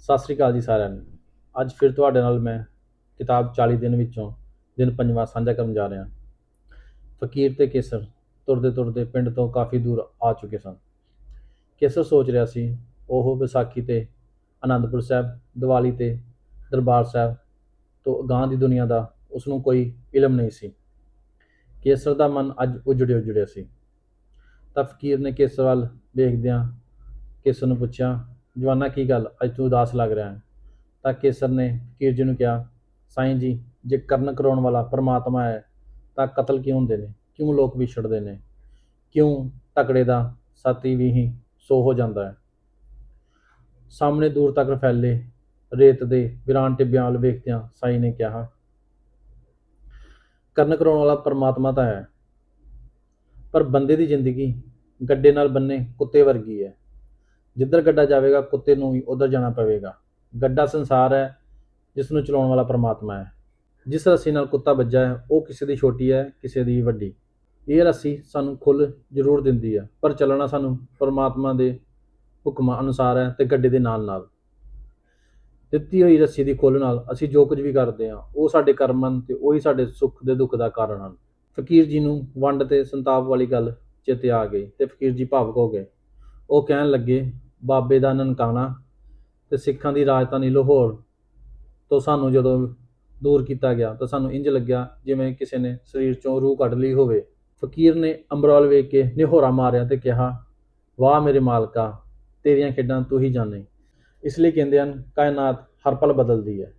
ਸਤਿ ਸ੍ਰੀ ਅਕਾਲ ਜੀ ਸਾਰਿਆਂ ਨੂੰ। ਅੱਜ ਫਿਰ ਤੁਹਾਡੇ ਨਾਲ ਮੈਂ ਕਿਤਾਬ 40 ਦਿਨ ਵਿੱਚੋਂ ਦਿਨ ਪੰਜਵਾਂ ਸਾਂਝਾ ਕਰਨ ਜਾ ਰਿਹਾ। ਫਕੀਰ ਤੇ ਕੇਸਰ ਤੁਰਦੇ ਤੁਰਦੇ ਪਿੰਡ ਤੋਂ ਕਾਫੀ ਦੂਰ ਆ ਚੁੱਕੇ ਸਨ। ਕੇਸਰ ਸੋਚ ਰਿਹਾ ਸੀ, ਉਹ ਵਿਸਾਖੀ ਤੇ ਆਨੰਦਪੁਰ ਸਾਹਿਬ, ਦੀਵਾਲੀ ਤੇ ਦਰਬਾਰ ਸਾਹਿਬ ਤੋਂ ਅਗਾਂਹ ਦੀ ਦੁਨੀਆ ਦਾ ਉਸ ਨੂੰ ਕੋਈ ਇਲਮ ਨਹੀਂ ਸੀ। ਕੇਸਰ ਦਾ ਮਨ ਅੱਜ ਉਜੜਿਆ ਉਜੜਿਆ ਸੀ। ਤਾਂ ਫਕੀਰ ਨੇ ਕੇਸਰ ਵੱਲ ਵੇਖਦਿਆਂ ਕੇਸਰ ਨੂੰ ਪੁੱਛਿਆ ਜਵਾਨਾ ਕੀ ਗੱਲ? ਅੱਜ ਤੂੰ ਉਦਾਸ ਲੱਗ ਰਿਹਾ ਹੈ। ਤਾਂ ਕੇਸਰ ਨੇ ਫਕੀਰ ਜੀ ਨੂੰ ਕਿਹਾ, ਸਾਈਂ ਜੀ, ਜੇ ਕਰਨ ਕਰਾਉਣ ਵਾਲਾ ਪਰਮਾਤਮਾ ਹੈ, ਤਾਂ ਕਤਲ ਕਿਉਂ ਹੁੰਦੇ ਨੇ? ਕਿਉਂ ਲੋਕ ਵਿਛੜਦੇ ਨੇ? ਕਿਉਂ ਤਕੜੇ ਦਾ ਸਾਥੀ ਵੀ ਹੀ ਸੋ ਹੋ ਜਾਂਦਾ ਹੈ? ਸਾਹਮਣੇ ਦੂਰ ਤੱਕ ਫੈਲੇ ਰੇਤ ਦੇ ਵਿਰਾਨ ਟਿੱਬਿਆਂ ਵੱਲ ਵੇਖਦਿਆਂ ਸਾਈਂ ਨੇ ਕਿਹਾ, ਕਰਨ ਕਰਾਉਣ ਵਾਲਾ ਪਰਮਾਤਮਾ ਤਾਂ ਹੈ, ਪਰ ਬੰਦੇ ਦੀ ਜ਼ਿੰਦਗੀ ਗੱਡੇ ਨਾਲ ਬੰਨੇ ਕੁੱਤੇ ਵਰਗੀ ਹੈ। ਜਿੱਧਰ ਗੱਡਾ ਜਾਵੇਗਾ, ਕੁੱਤੇ ਨੂੰ ਵੀ ਉਧਰ ਜਾਣਾ ਪਵੇਗਾ। ਗੱਡਾ ਸੰਸਾਰ ਹੈ ਜਿਸ ਨੂੰ ਚਲਾਉਣ ਵਾਲਾ ਪਰਮਾਤਮਾ ਹੈ। ਜਿਸ ਰੱਸੀ ਨਾਲ ਕੁੱਤਾ ਵੱਜਾ ਹੈ, ਉਹ ਕਿਸੇ ਦੀ ਛੋਟੀ ਹੈ, ਕਿਸੇ ਦੀ ਵੱਡੀ। ਇਹ ਰੱਸੀ ਸਾਨੂੰ ਖੁੱਲ ਜ਼ਰੂਰ ਦਿੰਦੀ ਹੈ, ਪਰ ਚੱਲਣਾ ਸਾਨੂੰ ਪਰਮਾਤਮਾ ਦੇ ਹੁਕਮਾਂ ਅਨੁਸਾਰ ਹੈ ਤੇ ਗੱਡੇ ਦੇ ਨਾਲ ਨਾਲ ਦਿੱਤੀ ਹੋਈ ਰੱਸੀ ਦੀ ਖੁੱਲ ਨਾਲ ਅਸੀਂ ਜੋ ਕੁਝ ਵੀ ਕਰਦੇ ਹਾਂ, ਉਹ ਸਾਡੇ ਕਰਮ ਹਨ ਤੇ ਉਹੀ ਸਾਡੇ ਸੁੱਖ ਦੇ ਦੁੱਖ ਦਾ ਕਾਰਨ ਹਨ। ਫਕੀਰ ਜੀ ਨੂੰ ਵੰਡ ਤੇ ਸੰਤਾਪ ਵਾਲੀ ਗੱਲ ਚੇਤੇ ਆ ਗਈ ਤੇ ਫਕੀਰ ਜੀ ਭਾਵੁਕ ਹੋ ਗਏ। ਉਹ ਕਹਿਣ ਲੱਗੇ ਬਾਬੇ ਦਾ ਨਨਕਾਣਾ ਤੇ ਸਿੱਖਾਂ ਦੀ ਰਾਜਧਾਨੀ ਲਾਹੌਰ ਤੋਂ ਸਾਨੂੰ ਜਦੋਂ ਦੂਰ ਕੀਤਾ ਗਿਆ ਤਾਂ ਸਾਨੂੰ ਇੰਜ ਲੱਗਿਆ ਜਿਵੇਂ ਕਿਸੇ ਨੇ ਸਰੀਰ ਚੋਂ ਰੂਹ ਕੱਢ ਲਈ ਹੋਵੇ। ਫਕੀਰ ਨੇ ਅੰਬਰੋਲ ਵੇਖ ਕੇ ਨਿਹੋਰਾ ਮਾਰਿਆ ਤੇ ਕਿਹਾ, ਵਾਹ ਮੇਰੇ ਮਾਲਕਾ, ਤੇਰੀਆਂ ਖੇਡਾਂ ਤੂੰ ਹੀ ਜਾਣੇ। ਇਸ ਲਈ ਕਹਿੰਦੇ ਹਨ, ਕਾਇਨਾਤ ਹਰ ਪਲ ਬਦਲਦੀ ਹੈ।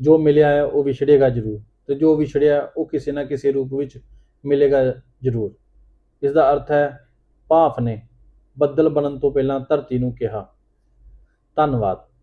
ਜੋ ਮਿਲਿਆ ਹੈ ਉਹ ਵਿਛੜੇਗਾ ਜ਼ਰੂਰ ਤੇ ਜੋ ਵਿਛੜਿਆ ਉਹ ਕਿਸੇ ਨਾ ਕਿਸੇ ਰੂਪ ਵਿੱਚ ਮਿਲੇਗਾ ਜ਼ਰੂਰ। ਇਸ ਦਾ ਅਰਥ ਹੈ, ਭਾਫ ਨੇ ਬੱਦਲ ਬਣਨ ਤੋਂ ਪਹਿਲਾਂ ਧਰਤੀ ਨੂੰ ਕਿਹਾ। ਧੰਨਵਾਦ।